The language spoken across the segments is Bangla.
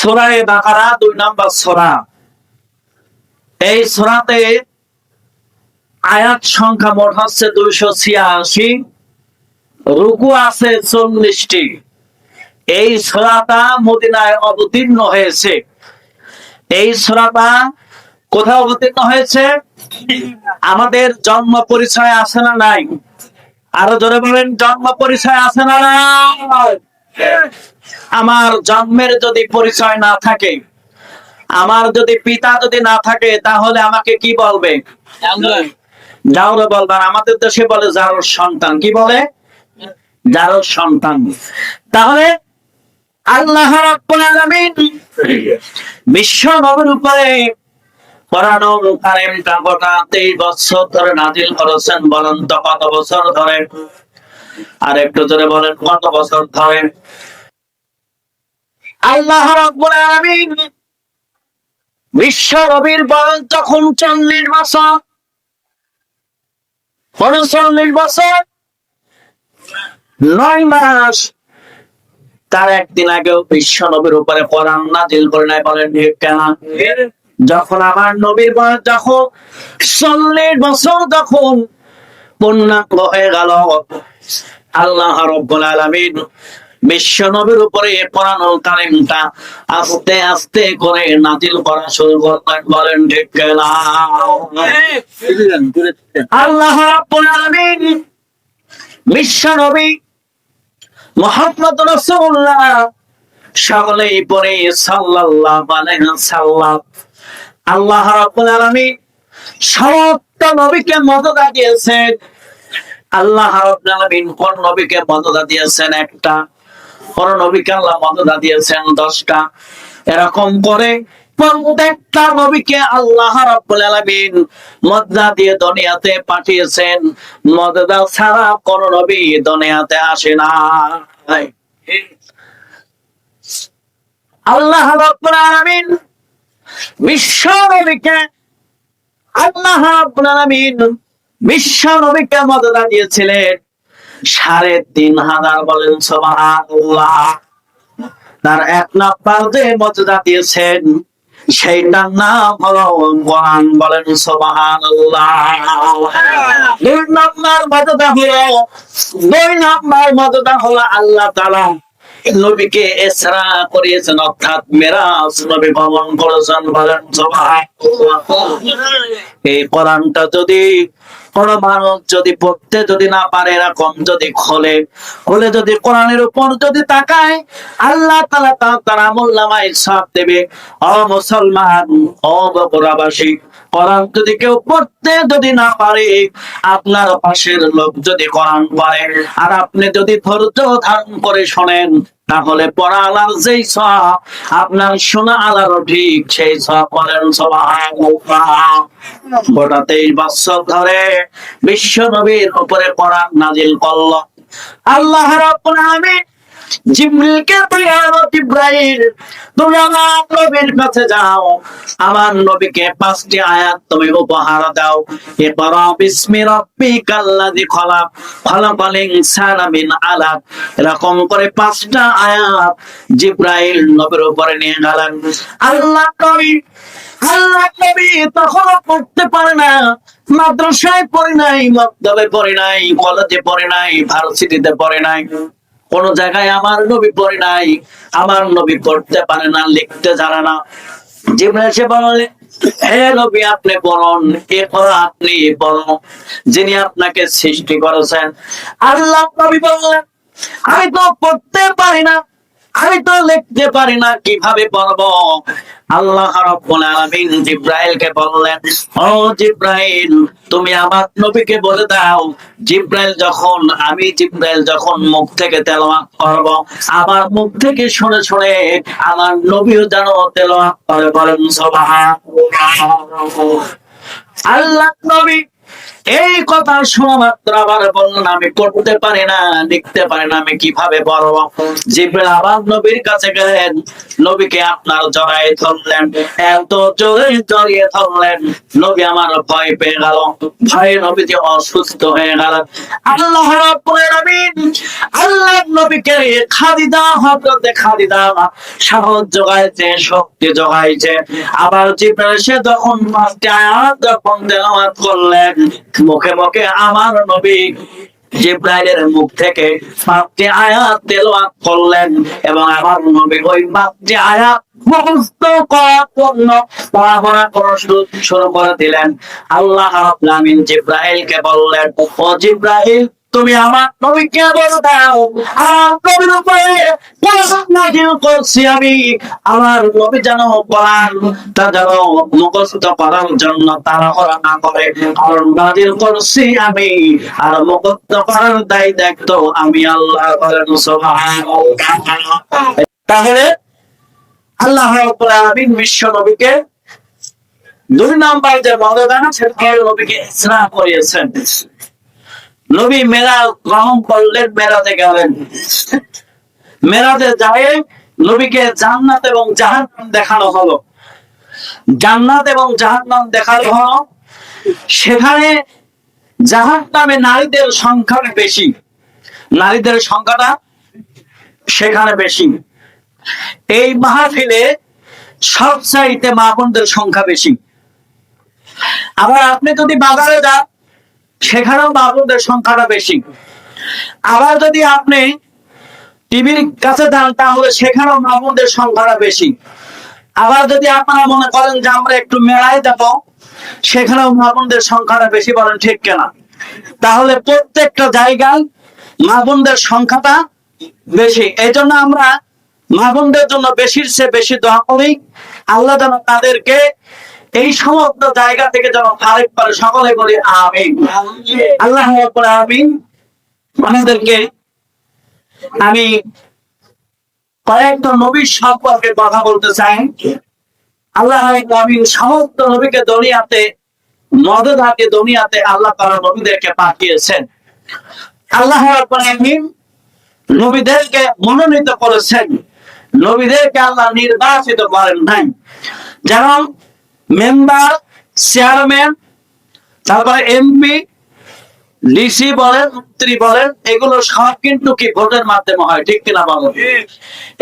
সোরায় বাকারা দুই নাম্বার সোরা। এই সোরাতে আয়াত সংখ্যা মোট হচ্ছে দুইশো ছিয়াশি, রুকু আছে চল্লিশটি। এই সোরাটা মদিনায় অবতীর্ণ হয়েছে। এই সোরাটা কোথায় অবতীর্ণ হয়েছে? আমাদের জন্ম পরিচয় আছে না নাই? আরও জোরে বলেন, জন্ম পরিচয় আছে না নাই? আমার জন্মের যদি পরিচয় না থাকে আমার যদি পিতা যদি না থাকে তাহলে আমাকে কি বলবে? জাউরে বলবেন আমাদের দেশে বলে জারোর সন্তান। কি বলে? জারোর সন্তান। তাহলে আল্লাহ রাব্বুল আলামিন বিশ্ব নবীর উপরে কোরআনুল কারীমটা গোটা 23 বছর ধরে নাজিল করেছেন। বলেন তো কত বছর ধরে? আর একটু জোরে বলেন কত বছর ধরে? আল্লাহ বিশ্ব নবীর বয়স যখন চল্লিশ বছর বছর, নয় মাস, তার একদিন আগেও বিশ্ব নবীর উপরে কোরআন নাজিল করে নাই বলেন যখন আমার নবীর বয়স যখন চল্লিশ বছর যখন পূর্ণাঙ্গ হয়ে গেল, আল্লাহ রব্বুল বিশ্ব নবীর উপরে কোরআনুল কারীমটা আস্তে আস্তে করে নাজিল করা শুরু করলেন, বলেন, ঠিক আল্লাহ রাব্বুল আলামিন বিশ্ব মুহাম্মদ রাসূলুল্লাহ সকলেই পরে আল্লাহ রাব্বুল আলামিন সমস্ত নবীকে মর্যাদা দিয়েছেন। আল্লাহ রাব্বুল কোন নবীকে মর্যাদা দিয়েছেন? একটা কোন নবীকে আল্লাহ মর্যাদা দিয়েছেন দশটা। এরকম করে প্রত্যেকটা নবীকে আল্লাহ আলামিন দিয়ে দুনিয়াতে পাঠিয়েছেন। মর্যাদা ছাড়া কোন নবী দুনিয়াতে আসে না। আল্লাহ রাব্বুল আলামিন বিশ্ব নবীকে আল্লাহ রাব্বুল বিশ্ব নবীকে মর্যাদা দিয়েছিলেন। সাড়ে তিন হাজার বলেন তার এক নাম্বার যে মর্যাদা দিয়েছেন, সেইটার নাম হলো কোরআন বলেন, সুবহানাল্লাহ। দুই নাম্বার মর্যাদা হলো দুই নাম্বার মর্যাদা হলো আল্লাহ তাআলা নবীকে ইসরা করিয়েছেন, অর্থাৎ মেরাজ নবী ভ্রমণ করেছেন বলেন, সুবহানাল্লাহ। এই কোরআনটা যদি কোন মানুষ যদি পড়তে যদি না পারে, এরকম যদি খোলে খোলে যদি কোরআনের উপর যদি তাকায়, আল্লাহ তালা তার আমল নামায় সাপ দেবে। অ মুসলমান অ কোরআন যদি কেউ পড়তে যদি না পারে, আপনার পাশের লোক যদি কোরআন পড়ে। আর আপনি যদি ধৈর্য ধারণ করে শোনেন, তাহলে পড়া আলার যেই সব আপনার শোনা আলারও ঠিক সেই সব করেন গোটা তেইশ বছর ধরে বিশ্ব নবীর উপরে কোরআন নাজিল করল। আল্লাহ রাব্বুল আলামিন জিবরিলকে নবীর কাছে যাও। আমার নবীকে পাঁচটি আয়াত তুমি উপহার দাও। খলাক। আলাক। এরকম করে পাঁচটা আয়াত জিব্রাইল নবীর উপরে নিয়ে গেলেন। আল্লাহ নবী আল্লাহ নবী তখনও পড়তে পারে না। মাদ্রাসায় পড়ে নাই, মক্তবে পড়ে নাই, কলেজে পড়ে নাই, ভার্সিটিতে পড়ে নাই। কোন জায়গায় আমার নবী পড়ে নাই, আমার নবী পড়তে পারে না, লিখতে জানে না। জিবরাইল সে বলে, হে নবী, আপনি পড়ুন এরপর আপনি বলুন যিনি আপনাকে সৃষ্টি করেছেন? আল্লাহ নবী বললেন, আমি তো পড়তে পারি না কীভাবে আল্লাহ তুমি আমার নবীকে বলে দাও যখন, আমি জিব্রাইল যখন মুখ থেকে তেলাওয়াত করব, আমার মুখ থেকে শুনে শুনে আমার নবীও যেন তেলাওয়াত করে বলেন, সুবহানাল্লাহ। আল্লাহ নবী এই কথা শোনা মাত্র আবার বললেন আমি করতে পারি না, লিখতে পারি না, আমি কীভাবে পড়ব জিব্রাইল আবার নবীর কাছে গেলেন, নবীকে আপনার জড়াই ধরলেন, এত জোরে জড়িয়ে ধরলেন, নবী আমার ভয় পেয়ে গেল, ভয়ে নবী যে অসুস্থ হয়ে গেল। আল্লাহ রাব্বুল আলামিন, আল্লাহ নবীকে খাদিদা হজরতে খাদিদা সাহস যোগাইছে শক্তি যোগাইছে আবার জিব্রাইল সে যখন পাঁচটি আয়াত যখন তেলাওয়াত করলেন মুখে মুখে আমার নবী জিব্রাইলের মুখ থেকে পাঁচটি আয়াত তেলাওয়াত করলেন এবং আমার নবী ওই পাঁচটি আয়াত পড়াশোনা করা শুরু করে দিলেন। আল্লাহ জিব্রাইলকে বললেন, ও জিব্রাইল তুমি আমার নবীকে বলে দাও। আমার নবীর উপরে নাযিল করছি আমি। আমার নবী যেন কোরআন তা যেন মুখস্থ করার জন্য তারা করা না করে। কারণ নাযিল করছি আমি, আর মুখস্থ করার দায় দেখতো আমি আল্লাহ সুবহানাল্লাহ। তাহলে আল্লাহ রাব্বুল আলামিন বিশ্ব নবীকে দুই নাম্বার যে মর্যাদা সেটা নবীকে ইসরা করিয়েছেন। নবী মেরা গ্রহণ করলেন মেরাতে গেলেন। মেরাতে যায় নবীকে জান্নাত এবং জাহান্নাম দেখানো হলো। জান্নাত এবং জাহান্নাম দেখানো হলো, সেখানে জাহান্নামে নারীদের সংখ্যা বেশি। নারীদের সংখ্যাটা সেখানে বেশি। এই মাহফিলে সব চাইতে মা বোনদের সংখ্যা বেশি। আবার আপনি যদি বাজারে যান সেখানেও মা বোনদের সংখ্যাটা বেশি। আবার যদি আপনি টিভির কাছে যান, তাহলে সেখানেও মা বোনদের সংখ্যাটা বেশি। আবার যদি আপনারা মনে করেন যে আমরা একটু মেলায় যাব, সেখানেও মা বোনদের সংখ্যাটা বেশি বলেন, ঠিক কেনা? তাহলে প্রত্যেকটা জায়গায় মা বোনদের সংখ্যাটা বেশি। এই জন্য আমরা মা বোনদের জন্য বেশির চেয়ে বেশি দোয়া করি। আল্লাহ যেন তাদেরকে এই সমস্ত জায়গা থেকে যেন ফারেক করে সকলে বলি আমিন। আল্লাহ আমিন। আমাদেরকে আমি কয়েকটা নবীর সম্পর্কে কথা বলতে চাই। আল্লাহ আমিন। সমস্ত নবীকে দুনিয়াতে মদদাকে দুনিয়াতে আল্লাহ তাআলা নবীদেরকে পাঠিয়েছেন। আল্লাহ আমিন। নবীদেরকে মনোনীত করেছেন। নবীদেরকে আল্লাহ নির্বাচিত করেন নাই। যেমন মেম্বার চেয়ারম্যান তারপরে এমপি ডিসি বলেন মন্ত্রী বলেন এগুলো সব কিন্তু কি ভোটের মাধ্যমে হয় ঠিক কিনা বলেন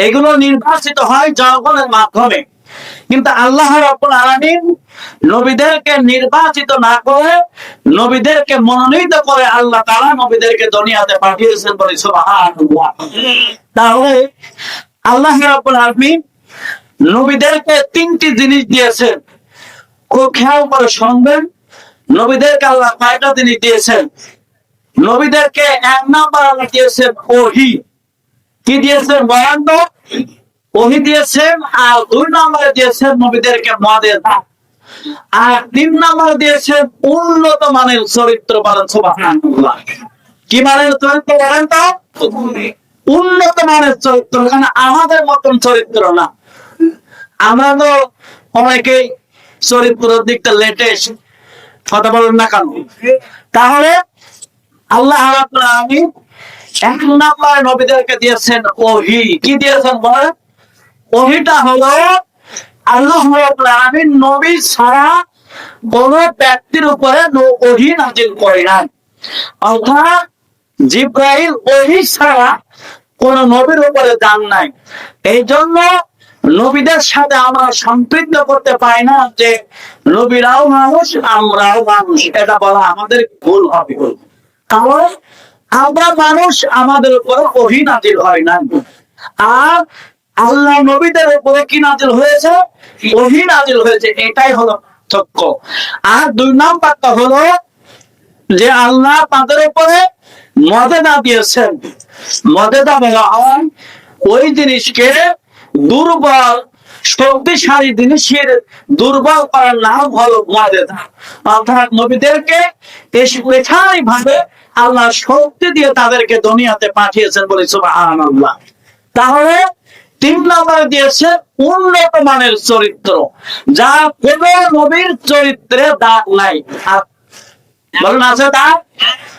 এগুলো নির্বাচিত হয় জনগণের মাধ্যমে। কিন্তু আল্লাহ রাব্বুল আলামিন নবীদেরকে নির্বাচিত না করে নবীদেরকে মনোনীত করে আল্লাহ তাআলা নবীদেরকে দুনিয়াতে পাঠিয়েছেন বলে সুবহানাল্লাহ। তাহলে আল্লাহ রাব্বুল আলামিন নবীদেরকে তিনটি জিনিস দিয়েছেন। করে শুনবেন নবীদেরকে আল্লাহ কয়টা জিনিস দিয়েছেন। নবীদেরকে এক নাম্বার আল্লাহ দিয়েছেন ওহি। কি দিয়েছেন ওহি দিয়েছেন আর দুই দিয়েছেন নবীদেরকে আর তিন নম্বরে দিয়েছেন উন্নত মানের চরিত্র সুবহানাল্লাহ। কি মানের চরিত্র বলেন তো? উন্নত মানের চরিত্র মানে আমাদের মতন চরিত্র না। আমরা তো অনেকেই চরিত্রের দিকটা লেটেস্ট কথা বলেন না কেন? তাহলে আল্লাহ আলামিন এক নাম্বার নবীদেরকে দিয়েছেন ওহি। কি দিয়েছেন বলেন? ওহিটা হলো আল্লাহ আলামিন নবী ছাড়া কোন ব্যক্তির উপরে ন- ওহি নাজিল করে নাই। অর্থাৎ জিব্রাইল ওহি ছাড়া কোন নবীর উপরে দান নাই। এই জন্য নবীদের সাথে আমরা সম্পৃক্ত করতে পারি না যে নবীরাও মানুষ, আমরাও মানুষ। এটা বলা আমাদের ভুল হবে। কারণ আমরা মানুষ আমাদের উপরে ওহি নাজিল হয় না আর আল্লাহ নবীদের উপরে কি নাজিল হয়েছে? ওহি নাজিল হয়েছে। এটাই হলো পার্থক্য। আর দুই নাম্বারটা হলো যে আল্লাহ তাদের উপরে মদেদা দিয়েছেন। মদেদা বলা হয় ওই জিনিসকে দুর্বল, শক্তিশালী জিনিসের দুর্বল করার নাম হলো অর্থাৎ নবীদেরকে স্পেশালি ভাবে আল্লাহ শক্তি দিয়ে তাদেরকে দুনিয়াতে পাঠিয়েছেন বলে সুবহানাল্লাহ। তাহলে তিন নম্বরে দিয়েছে উন্নত মানের চরিত্র, যা কোন নবীর চরিত্রে দাগ নাই। বলুন আছে দাগ?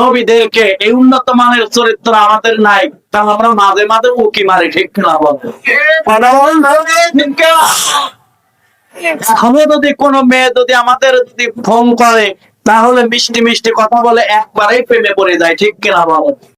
নবীদেরকে এই উন্নত মানের চরিত্র আমাদের নাই তাহলে আমরা মাঝে মাঝে উকি মারি, ঠিক না? এখনও যদি কোনো মেয়ে যদি আমাদের যদি ফোন করে, তাহলে মিষ্টি মিষ্টি কথা বলে একবারেই প্রেমে পড়ে যায়, ঠিক কিনা বলো